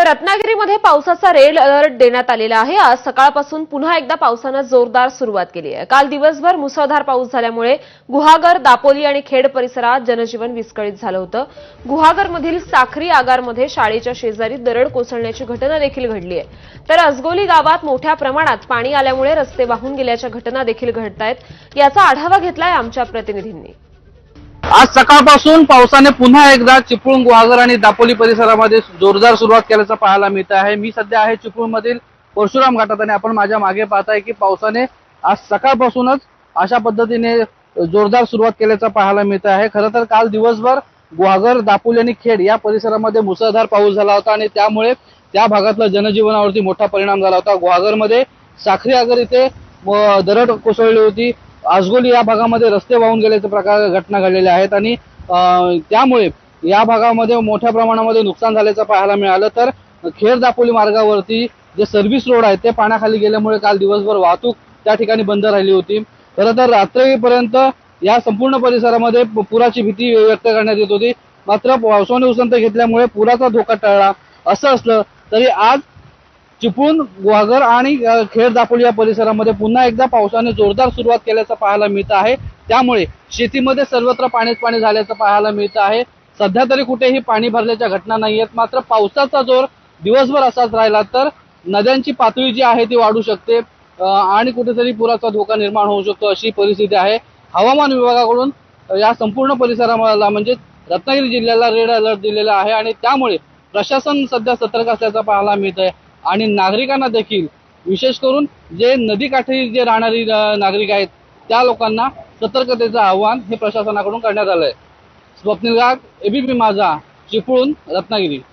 तर रत्नागिरीमध्ये पावसाचा रेड अलर्ट देण्यात आलेला आहे. आज सकाळपासून पुन्हा एकदा पावसानं जोरदार सुरुवात केली आहे. काल दिवसभर मुसळधार पाऊस झाल्यामुळे गुहागर दापोली आणि खेड परिसरात जनजीवन विस्कळीत झालं होतं. गुहागरमधील साखरी आगारमध्ये शाळेच्या शेजारी दरड कोसळण्याची घटना देखील घडली आहे. तर अजगोली गावात मोठ्या प्रमाणात पाणी आल्यामुळे रस्ते वाहून गेल्याच्या घटना देखील घडत आहेत याचा आढावा घेतलाय आमच्या प्रतिनिधींनी. आज सकाळपासून पावसाने पुन्हा एकदा चिपळूण गुहागर आणि दापोली परिसरामध्ये जोरदार सुरुवात केल्याचं पाहायला मिळत आहे. मी सध्या आहे चिपळूण मधील परशुराम घाटात आणि आपण माझ्या मागे पाहताय की पावसाने आज सकाळपासूनच अशा पद्धतीने जोरदार सुरुवात केल्याचं पाहायला मिळत आहे. खरं तर काल दिवसभर गुहागर दापोली आणि खेड या परिसरामध्ये मुसळधार पाऊस झाला होता आणि त्यामुळे त्या भागातल्या जनजीवनावरती मोठा परिणाम झाला होता. गुहागरमध्ये साखरी आगर इथे दरड कोसळली होती. आजगोली या भागामध्ये रस्ते वाहून गेल्याचे प्रकार घटना घडलेल्या आहेत आणि त्यामुळे या भागामध्ये मोठ्या प्रमाणामध्ये नुकसान झाल्याचं पाहायला मिळालं. तर खेर दापोली मार्गावरती जे सर्व्हिस रोड आहे ते पाण्याखाली गेल्यामुळे काल दिवसभर वाहतूक त्या ठिकाणी बंद राहिली होती. खरं तर रात्रीपर्यंत या संपूर्ण परिसरामध्ये पुराची भीती व्यक्त करण्यात येत होती. मात्र पावसाने उसंत घेतल्यामुळे पुराचा धोका टळला. असं असलं तरी आज चिपळूण गुहागर आणि खेड दापोली या परिसरामध्ये पुन्हा एकदा पावसाने जोरदार सुरुवात केल्याचं पाहायला मिळत आहे. त्यामुळे शेतीमध्ये सर्वत्र पाणीच पाणी झाल्याचं पाहायला मिळत आहे. सध्या तरी कुठेही पाणी भरल्याच्या घटना नाही आहेत. मात्र पावसाचा जोर दिवसभर असाच राहिला तर नद्यांची पातळी जी आहे ती वाढू शकते आणि कुठेतरी पुराचा धोका निर्माण होऊ शकतो अशी परिस्थिती आहे. हवामान विभागाकडून या संपूर्ण परिसराला म्हणजे रत्नागिरी जिल्ह्याला रेड अलर्ट दिलेला आहे आणि त्यामुळे प्रशासन सध्या सतर्क असल्याचं पाहायला मिळत आहे आणि नागरिकांना देखील विशेष करून जे नदीकाठी जे राहणारी नागरिक आहेत त्या लोकांना सतर्कतेचं आव्हान हे प्रशासनाकडून करण्यात आलं आहे स्वप्नील गाग एबीपी माझा चिपळूण रत्नागिरी.